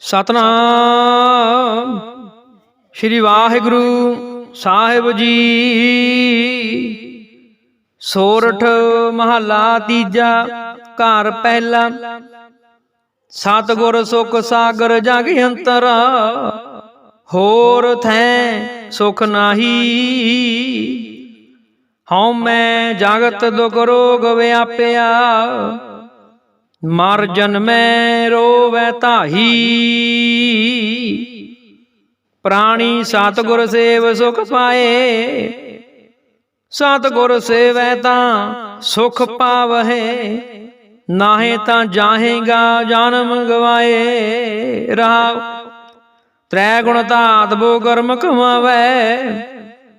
ਸਤਨਾਮ। ਸ਼੍ਰੀ ਵਾਹਿਗੁਰੂ ਸਾਹਿਬ ਜੀ। ਸੋਰਠ ਮਹੱਲਾ ਤੀਜਾ, ਘਰ ਪਹਿਲਾ। ਸਤਿਗੁਰ ਸੁਖ ਸਾਗਰ ਜਗ ਅੰਤਰ। ਹੋਰ ਥੈ ਸੁਖ ਨਾਹੀ। ਹਉ ਮੈਂ ਜਗਤ ਦੁਖ ਰੋਗ ਵਿਆਪਿਆ। ਮਰ ਜਨਮੈ ਰੋਵੈ ਤਾਹੀ ਪ੍ਰਾਣੀ ਸਤਿਗੁਰ ਸੇਵ ਸੁਖ ਪਾਏ। ਸਤਿਗੁਰ ਸੇਵੈ ਤਾਂ ਸੁਖ ਪਾਵਹਿ। ਨਾਹੇ ਤਾਂ ਜਾਹੇਗਾ ਜਨਮ ਗਵਾਏ ਰਹਾਉ ਤ੍ਰੈ ਗੁਣ ਧਾਤ ਬੋ ਕਰਮ ਕਮਾਵੈ।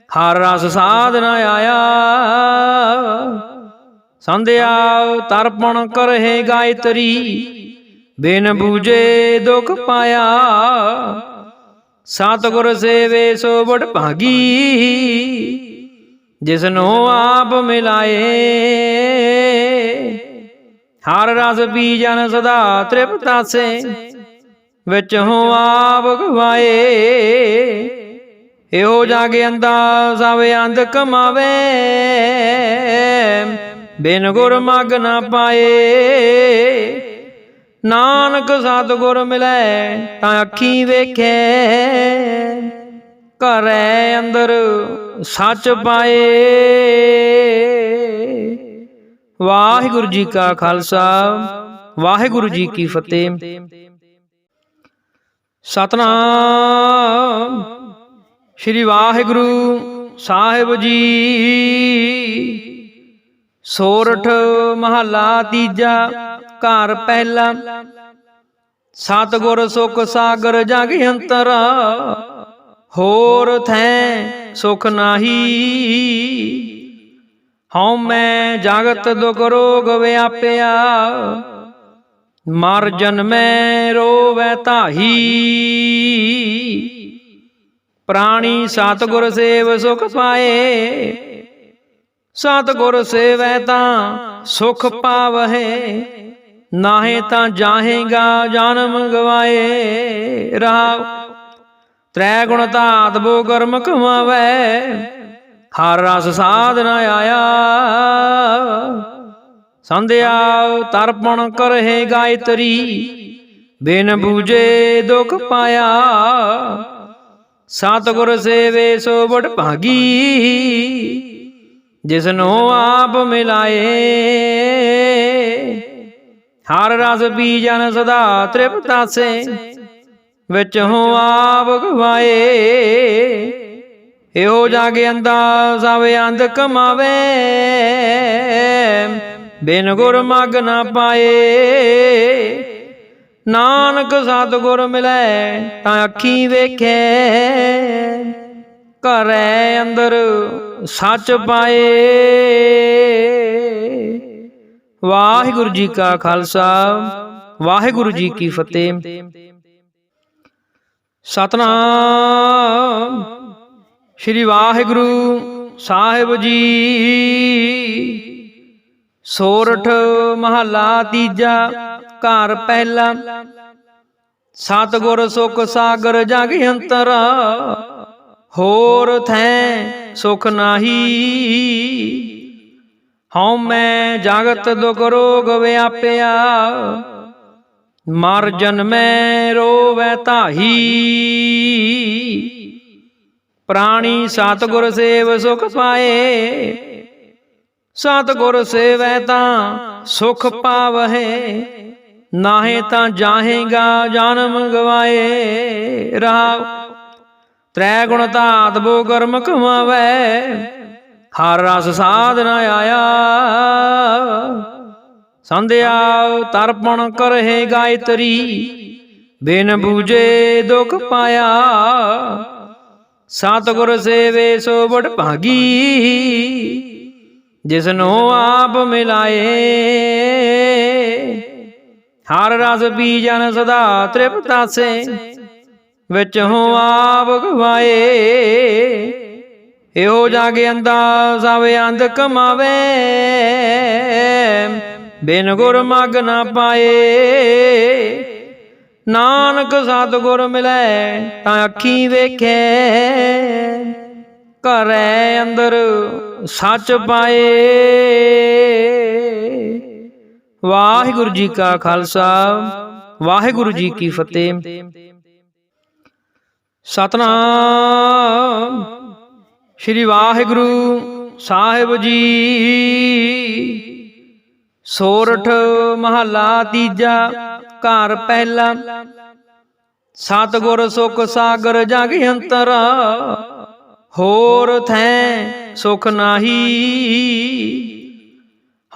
ਹਰ ਰਸ ਸਾਧਨਾ ਆਇਆ। ਸੰਧਿਆ ਤਰਪਣ ਕਰਹਿ ਗਾਇਤਰੀ, ਬਿਨ ਬੂਝੇ ਦੁਖ ਪਾਇਆ। ਸਤਿਗੁਰ ਸੇਵੇ ਸੋ ਬੜ ਭਾਗੀ, ਜਿਸਨੂੰ ਆਪ ਮਿਲਾਏ। ਹਰ ਰਸ ਬੀਜਨ ਸਦਾ ਤ੍ਰਿਪਤਾਸੇ ਵਿੱਚ ਹੋ ਆਪ ਗਵਾਏ। ਇਹੋ ਜਾਗੇ ਅੰਦਾ ਸਭ ਅੰਧ ਕਮਾਵੇ। ਬਿਨ ਗੁਰ ਮਗ ਨਾ ਪਾਏ। ਨਾਨਕ ਸਤਿਗੁਰ ਮਿਲੈ, ਤਾਂ ਅੱਖੀ ਵੇਖੇ। ਘਰੈ ਅੰਦਰ ਸੱਚ ਪਾਏ। ਵਾਹਿਗੁਰੂ ਜੀ ਕਾ ਖਾਲਸਾ, ਵਾਹਿਗੁਰੂ ਜੀ ਕੀ ਫਤਿਹ। ਸਤਨਾਮ, ਸ਼੍ਰੀ ਵਾਹਿਗੁਰੂ ਸਾਹਿਬ ਜੀ। ਸੋਰਠ ਮਹੱਲਾ ਤੀਜਾ, ਘਰ ਪਹਿਲਾ। ਸਤਿਗੁਰ ਸੁਖ ਸਾਗਰ ਜਗ ਅੰਤਰ, ਹੋਰ ਥੈ ਸੁਖ ਨਾਹੀ। ਹਉ ਮੈਂ ਜਗਤ ਦੁਖ ਰੋਗ ਵਿਆਪਿਆ, ਮਰ ਜਨਮੈ ਰੋਵੈ ਤਾਹੀ ਪ੍ਰਾਣੀ ਸਤਿਗੁਰ ਸੇਵ ਸੁਖ ਪਾਏ ਸਤਿਗੁਰ ਸੇਵੈ ਤਾਂ ਸੁਖ ਪਾਵਹਿ, ਨਾਹੇ ਤਾਂ ਜਾਹੇਗਾ ਜਨਮ ਗਵਾਏ ਰਹਾਉ ਤ੍ਰੈ ਗੁਣ ਧਾਤ ਬੋ ਕਰਮ ਕਮਾਵੈ ਹਰ ਰਸ ਸਾਧ ਨ ਆਇਆ। ਸੰਧਿਆ ਤਰਪਣ ਕਰਹਿ ਗਾਇਤਰੀ, ਬਿਨ ਬੂਝੇ ਦੁਖ ਪਾਇਆ। ਸਤਿਗੁਰ ਸੇਵੇ ਸੋ ਬੜ ਭਾਗੀ। ਜਿਸਨੂੰ ਆਪ ਮਿਲਾਏ। ਹਰ ਰਸ ਬੀਜਨ ਸਦਾ ਤ੍ਰਿਪਤਾਸੇ ਵਿੱਚ ਹੋ ਆਪ ਗਵਾਏ। ਇਹੋ ਜਾਗੇ ਅੰਦਾ ਸਭ ਅੰਧ ਕਮਾਵੇ। ਬਿਨ ਗੁਰ ਮਗ ਨਾ ਪਾਏ। ਨਾਨਕ ਸਤਿਗੁਰ ਮਿਲੈ ਤਾਂ ਅੱਖੀ ਵੇਖੇ। ਘਰੈ ਅੰਦਰ ਸੱਚ ਪਾਏ। ਵਾਹਿਗੁਰੂ ਜੀ ਕਾ ਖਾਲਸਾ, ਵਾਹਿਗੁਰੂ ਜੀ ਕੀ ਫਤਿਹ। ਸਤਨਾਮ। ਸ਼੍ਰੀ ਵਾਹਿਗੁਰੂ ਸਾਹਿਬ ਜੀ। ਸੋਰਠ ਮਹੱਲਾ ਤੀਜਾ, ਘਰ ਪਹਿਲਾ। ਸਤਿਗੁਰ ਸੁਖ ਸਾਗਰ ਜਗ ਅੰਤਰ। ਹੋਰ ਥੈ ਸੁਖ ਨਾਹੀ। ਹਉ ਮੈਂ ਜਗਤ ਦੁਖ ਰੋਗ ਵਿਆਪਿਆ। ਮਰ ਜਨਮੈ ਰੋਵੈ ਤਾਹੀ ਪ੍ਰਾਣੀ ਸਤਿਗੁਰ ਸੇਵ ਸੁਖ ਪਾਏ। ਸਤਿਗੁਰ ਸੇਵੈ ਤਾਂ ਸੁਖ ਪਾਵਹਿ। ਨਾਹੇ ਤਾਂ ਜਾਹੇਗਾ ਜਨਮ ਗਵਾਏ। ਰਹਾਉ ਤ੍ਰੈ ਗੁਣ ਧਾਤ ਬੋ ਕਰਮ ਕਮਾਵੈ। ਹਰ ਰਸ ਸਾਧ ਨ ਆਇਆ। ਸੰਧਿਆ ਤਰਪਣ ਕਰਹਿ ਗਾਇਤਰੀ, ਬਿਨ ਬੂਝੇ ਦੁਖ ਪਾਇਆ। ਸਤਿਗੁਰ ਸੇਵੇ ਸੋ ਬੜ ਭਾਗੀ, ਜਿਸਨੂੰ ਆਪ ਮਿਲਾਏ। ਹਰ ਰਸ ਬੀਜਨ ਸਦਾ ਤ੍ਰਿਪਤਾਸੇ ਵਿੱਚ ਹੋ ਆਪ ਗਵਾਏ। ਇਹੋ ਜਾਗੇ ਅੰਦਾ ਸਭ ਅੰਧ ਕਮਾਵੇ। ਬਿਨ ਗੁਰ ਮਗ ਨਾ ਪਾਏ। ਨਾਨਕ ਸਤਿਗੁਰ ਮਿਲੈ, ਤਾਂ ਅੱਖੀ ਵੇਖੇ। ਘਰੈ ਅੰਦਰ ਸੱਚ ਪਾਏ। ਵਾਹਿਗੁਰੂ ਜੀ ਕਾ ਖਾਲਸਾ, ਵਾਹਿਗੁਰੂ ਜੀ ਕੀ ਫਤਿਹ। ਸਤਨਾਮ। ਸ਼੍ਰੀ ਵਾਹਿਗੁਰੂ ਸਾਹਿਬ ਜੀ। ਸੋਰਠ ਮਹੱਲਾ ਤੀਜਾ, ਘਰ ਪਹਿਲਾ। ਸਤਿਗੁਰ ਸੁਖ ਸਾਗਰ ਜਗ ਅੰਤਰ। ਹੋਰ ਥੈ ਸੁਖ ਨਾਹੀ।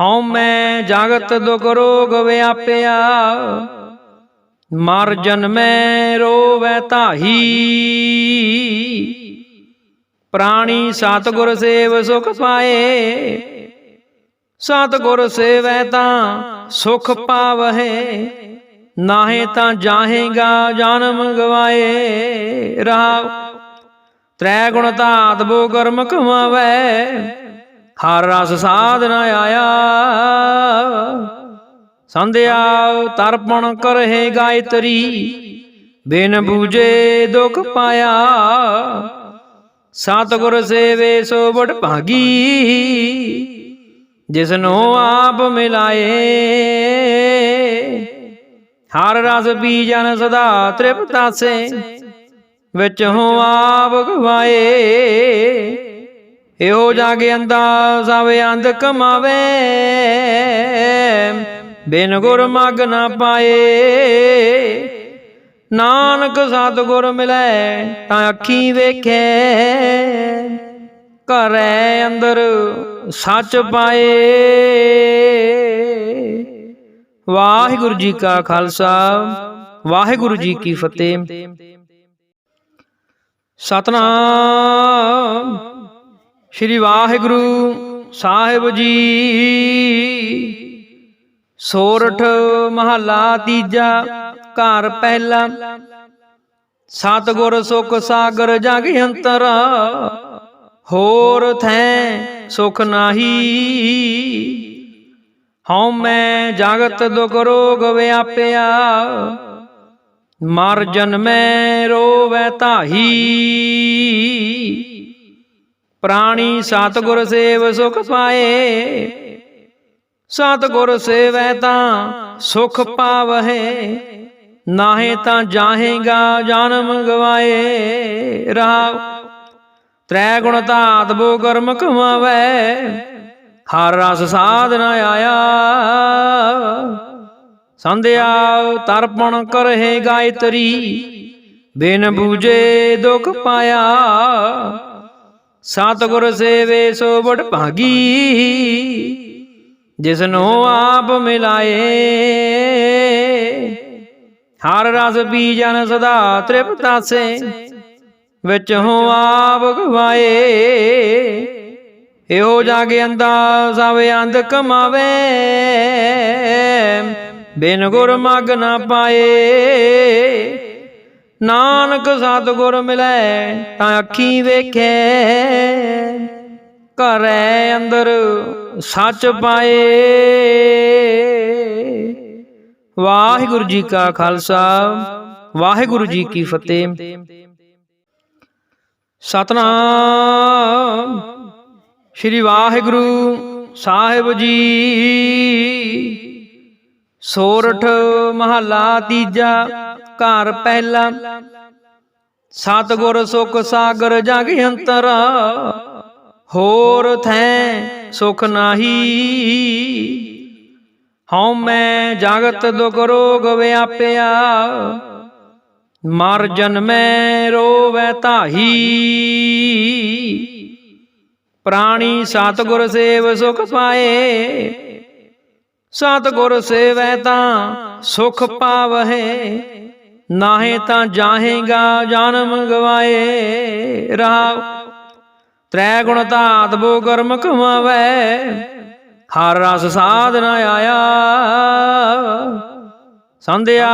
ਹਉ ਮੈਂ ਜਗਤ ਦੁਖ ਰੋਗ ਵਿਆਪਿਆ। ਮਰ ਜਨਮੈ ਰੋਵੈ ਤਾਹੀ ਪ੍ਰਾਣੀ ਸਤਿਗੁਰ ਸੇਵ ਸੁਖ ਪਾਏ। ਸਤਿਗੁਰ ਸੇਵੈ ਤਾਂ ਸੁਖ ਪਾਵਹਿ। ਨਾਹੇ ਤਾਂ ਜਾਹੇਗਾ ਜਨਮ ਗਵਾਏ ਰਹਾਉ ਤ੍ਰੈ ਗੁਣ ਧਾਤ ਬੋ ਕਰਮ ਕਮਾਵੈ। ਹਰ ਰਸ ਸਾਧ ਨ ਆਇਆ। ਸੰਧਿਆ ਤਰਪਣ ਕਰਹਿ ਗਾਇਤਰੀ, ਬਿਨ ਬੂਝੇ ਦੁਖ ਪਾਇਆ। ਸਤਿਗੁਰ ਸੇਵੇ ਸੋ ਬੜ ਭਾਗੀ, ਜਿਸਨੂੰ ਆਪ ਮਿਲਾਏ। ਹਰ ਰਸ ਪੀ ਬੀਜਨ ਸਦਾ ਤ੍ਰਿਪਤਾਸੇ ਵਿੱਚ ਹੋ ਆਪ ਗਵਾਏ। ਇਹੋ ਜਾਗੇ ਅੰਦਾ ਸਭ ਅੰਧ ਕਮਾਵੇ। ਬਿਨ ਗੁਰ ਮਗ ਨਾ ਪਾਏ। ਨਾਨਕ ਸਤਿਗੁਰ ਮਿਲੈ, ਤਾਂ ਅੱਖੀ ਵੇਖੇ। ਘਰੈ ਅੰਦਰ ਸੱਚ ਪਾਏ। ਵਾਹਿਗੁਰੂ ਜੀ ਕਾ ਖਾਲਸਾ, ਵਾਹਿਗੁਰੂ ਜੀ ਕੀ ਫਤਿਹ। ਸਤਨਾਮ, ਸ਼੍ਰੀ ਵਾਹਿਗੁਰੂ ਸਾਹਿਬ ਜੀ। ਸੋਰਠ ਮਹੱਲਾ ਤੀਜਾ, ਘਰ ਪਹਿਲਾ। ਸਤਿਗੁਰ ਸੁਖ ਸਾਗਰ ਜਗ ਅੰਤਰ, ਹੋਰ ਥੈ ਸੁਖ ਨਾਹੀ। ਹਉ ਮੈਂ ਜਗਤ ਦੁਖ ਰੋਗ ਵਿਆਪਿਆ, ਮਰ ਜਨਮੈ ਰੋਵੈ ਤਾਹੀ ਪ੍ਰਾਣੀ ਸਤਿਗੁਰ ਸੇਵ ਸੁਖ ਪਾਏ ਸਤਿਗੁਰ ਸੇਵੈ ਤਾਂ ਸੁਖ ਪਾਵਹਿ, ਨਾਹੇ ਤਾਂ ਜਾਹੇਗਾ ਜਨਮ ਗਵਾਏ ਰਹਾਉ ਤ੍ਰੈ ਗੁਣ ਧਾਤ ਬੋ ਕਰਮ ਕਮਾਵੈ, ਹਰ ਰਸ ਸਾਧ ਨ ਆਇਆ। ਸੰਧਿਆ ਤਰਪਣ ਕਰਹਿ ਗਾਇਤਰੀ, ਬਿਨ ਬੂਝੇ ਦੁਖ ਪਾਇਆ। ਸਤਿਗੁਰ ਸੇਵੇ ਸੋ ਬੜ ਭਾਗੀ। ਜਿਸਨੂੰ ਆਪ ਮਿਲਾਏ। ਹਰ ਰਸ ਪੀ ਬੀਜਨ ਸਦਾ ਤ੍ਰਿਪਤਾਸੇ ਵਿੱਚ ਹੋ ਆਪ ਗਵਾਏ। ਇਹੋ ਜਾਗੇ ਅੰਦਾ ਸਭ ਅੰਧ ਕਮਾਵੇ। ਬਿਨ ਗੁਰ ਮਗ ਨਾ ਪਾਏ। ਨਾਨਕ ਸਤਿਗੁਰ ਮਿਲੈ, ਤਾਂ ਅੱਖੀ ਵੇਖੇ। ਘਰੈ ਅੰਦਰ ਸੱਚ ਪਾਏ। ਵਾਹਿਗੁਰੂ ਜੀ ਕਾ ਖਾਲਸਾ, ਵਾਹਿਗੁਰੂ ਜੀ ਕੀ ਫਤਿਹ। ਸਤਨਾਮ। ਸ਼੍ਰੀ ਵਾਹਿਗੁਰੂ ਸਾਹਿਬ ਜੀ। ਸੋਰਠ ਮਹੱਲਾ ਤੀਜਾ, ਘਰ ਪਹਿਲਾ। ਸਤਿਗੁਰ ਸੁਖ ਸਾਗਰ ਜਗ ਅੰਤਰ। ਹੋਰ ਥੈ ਸੁਖ ਨਾਹੀ। ਹਉ ਮੈਂ ਜਗਤ ਦੁਖ ਰੋਗ ਵਿਆਪਿਆ। ਮਰ ਜਨਮੈ ਰੋਵੈ ਤਾਹੀ ਪ੍ਰਾਣੀ ਸਤਿਗੁਰ ਸੇਵ ਸੁਖ ਪਾਏ। ਸਤਿਗੁਰ ਸੇਵੈ ਤਾਂ ਸੁਖ ਪਾਵਹਿ। ਨਾਹੇ ਤਾਂ ਜਾਹੇਗਾ ਜਨਮ ਗਵਾਏ। ਰਹਾਉ ਤ੍ਰੈ ਗੁਣ ਧਾਤ ਬੋ ਕਰਮ ਕਮਾਵੈ, ਹਰ ਰਸ ਸਾਧ ਨ ਆਇਆ। ਸੰਧਿਆ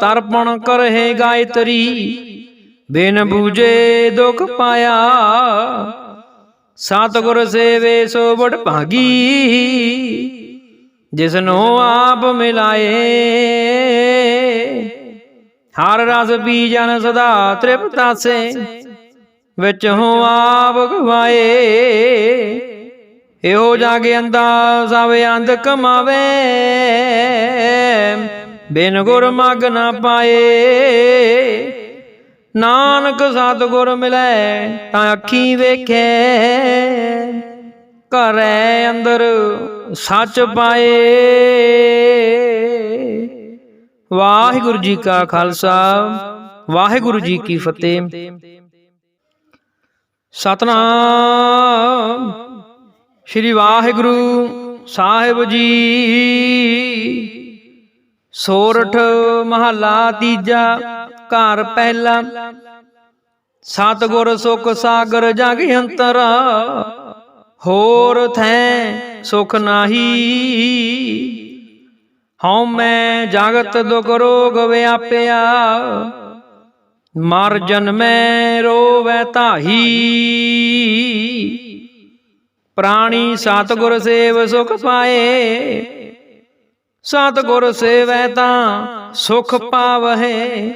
ਤਰਪਣ ਕਰਹਿ ਗਾਇਤਰੀ, ਬਿਨ ਬੂਝੇ ਦੁਖ ਪਾਇਆ। ਸਤਿਗੁਰ ਸੇਵੇ ਸੋ ਬੜ ਭਾਗੀ, ਜਿਸਨੂੰ ਆਪ ਮਿਲਾਏ। ਹਰ ਰਸ ਬੀਜਨ ਸਦਾ ਤ੍ਰਿਪਤਾਸੇ ਵਿੱਚ ਹੋ ਆਪ ਗਵਾਏ ਇਹੋ ਜਾਗੇ ਅੰਦਾ ਸਭ ਅੰਧ ਕਮਾਵੇ। ਬਿਨ ਗੁਰ ਮਗ ਨਾ ਪਾਏ। ਨਾਨਕ ਸਤਿਗੁਰ ਮਿਲੈ ਤਾਂ ਅੱਖੀ ਵੇਖੇ। ਘਰੈ ਅੰਦਰ ਸੱਚ ਪਾਏ। ਵਾਹਿਗੁਰੂ ਜੀ ਕਾ ਖਾਲਸਾ। ਵਾਹਿਗੁਰੂ ਜੀ ਕੀ ਫਤਿਹ। ਸਤਨਾਮ। ਸ਼੍ਰੀ ਵਾਹਿਗੁਰੂ ਸਾਹਿਬ ਜੀ। ਸੋਰਠ ਮਹੱਲਾ ਤੀਜਾ, ਘਰ ਪਹਿਲਾ। ਸਤਿਗੁਰ ਸੁਖ ਸਾਗਰ ਜਗ ਅੰਤਰ। ਹੋਰ ਥੈ ਸੁਖ ਨਾਹੀ। ਹਉ ਮੈਂ ਜਗਤ ਦੁਖ ਰੋਗ ਵਿਆਪਿਆ। ਮਰ ਜਨਮੈ ਰੋਵੈ ਤਾਹੀ ਪ੍ਰਾਣੀ ਸਤਿਗੁਰ ਸੇਵ ਸੁਖ ਪਾਏ। ਸਤਿਗੁਰ ਸੇਵੈ ਤਾਂ ਸੁਖ ਪਾਵਹਿ।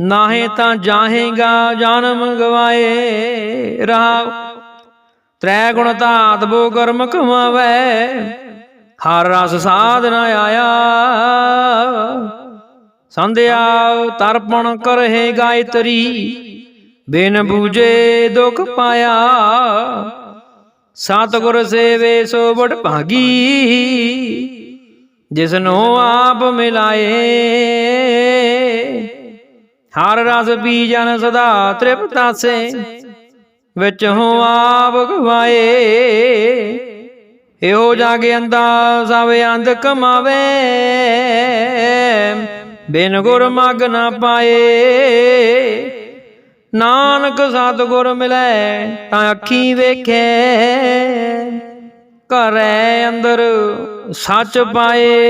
ਨਾਹੇ ਤਾਂ ਜਾਹੇਗਾ ਜਨਮ ਗਵਾਏ ਰਹਾਉ ਤ੍ਰੈ ਗੁਣ ਧਾਤ ਬੋ ਕਰਮ ਕਮਾਵੈ। ਹਰ ਰਸ ਸਾਧ ਨ ਆਇਆ। ਸੰਧਿਆ ਤਰਪਣ ਕਰਹਿ ਗਾਇਤਰੀ, ਬਿਨ ਬੂਝੇ ਦੁਖ ਪਾਇਆ। ਸਤਿਗੁਰ ਸੇਵੇ ਸੋ ਬੜ ਭਾਗੀ, ਜਿਸਨੂੰ ਆਪ ਮਿਲਾਏ। ਹਰ ਰਸ ਬੀਜਨ ਸਦਾ ਤ੍ਰਿਪਤਾਸੇ ਵਿੱਚ ਹੋ ਆਪ ਗਵਾਏ। ਇਹੋ ਜਾਗੇ ਅੰਦਾ ਸਭ ਅੰਧ ਕਮਾਵੇ। ਬਿਨ ਗੁਰ ਮਗ ਨਾ ਪਾਏ। ਨਾਨਕ ਸਤਿਗੁਰ ਮਿਲੈ ਤਾਂ ਅੱਖੀ ਵੇਖੇ। ਘਰੈ ਅੰਦਰ ਸੱਚ ਪਾਏ।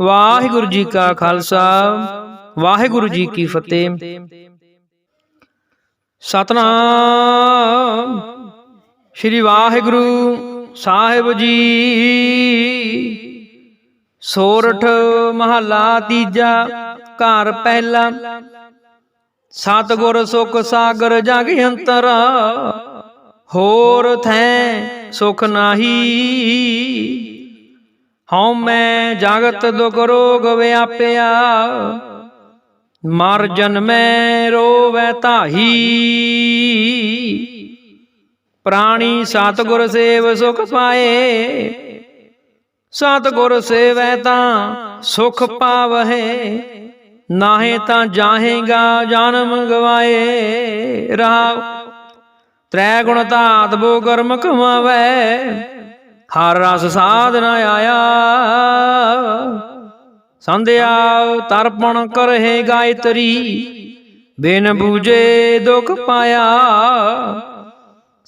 ਵਾਹਿਗੁਰੂ ਜੀ ਕਾ ਖਾਲਸਾ, ਵਾਹਿਗੁਰੂ ਜੀ ਕੀ ਫਤਿਹ। ਸਤਨਾਮ। ਸ਼੍ਰੀ ਵਾਹਿਗੁਰੂ ਸਾਹਿਬ ਜੀ। ਸੋਰਠ ਮਹੱਲਾ ਤੀਜਾ ਘਰ ਪਹਿਲਾ। ਸਤਿਗੁਰ ਸੁਖ ਸਾਗਰ ਜਗ ਅੰਤਰ। ਹੋਰ ਥੈ ਸੁਖ ਨਾਹੀ। ਹਉ ਮੈਂ ਜਗਤ ਦੁਖ ਰੋਗ ਵਿਆਪਿਆ। ਮਰ ਜਨਮੈ ਰੋਵੈ ਤਾਹੀ ਪ੍ਰਾਣੀ ਸਤਿਗੁਰ ਸੇਵ ਸੁਖ ਪਾਏ। ਸਤਿਗੁਰ ਸੇਵੈ ਤਾਂ ਸੁਖ ਪਾਵਹਿ, ਨਾਹੇ ਤਾਂ ਜਾਹੇਗਾ ਜਨਮ ਗਵਾਏ ਰਹਾਉ ਤ੍ਰੈ ਗੁਣ ਧਾਤ ਬੋ ਕਰਮ ਕਮਾਵੈ ਹਰ ਰਸ ਸਾਧਨ ਆਇਆ। ਸੰਧਿਆ ਤਰਪਣ ਕਰਹਿ ਗਾਇਤਰੀ, ਬਿਨ ਬੂਝੇ ਦੁਖ ਪਾਇਆ।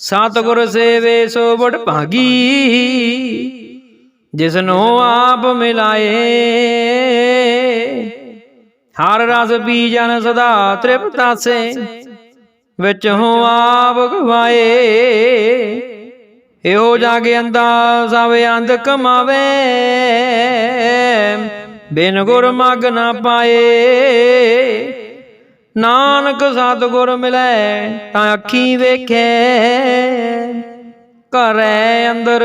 ਸਤਿਗੁਰ ਸੇਵੇ ਸੋ ਬੜ ਭਾਗੀ। ਜਿਸਨੂੰ ਆਪ ਮਿਲਾਏ। ਹਰ ਰਸ ਬੀਜਨ ਸਦਾ ਤ੍ਰਿਪਤਾਸੇ ਵਿੱਚ ਹੋ ਆਪ ਗਵਾਏ ਇਹੋ ਜਾਗੇ ਅੰਦਾ ਸਭ ਅੰਧ ਕਮਾਵੇ। ਬਿਨ ਗੁਰ ਮਗ ਨਾ ਪਾਏ। ਨਾਨਕ ਸਤਿਗੁਰ ਮਿਲੈ ਤਾਂ ਅੱਖੀ ਵੇਖੇ। ਘਰੈ ਅੰਦਰ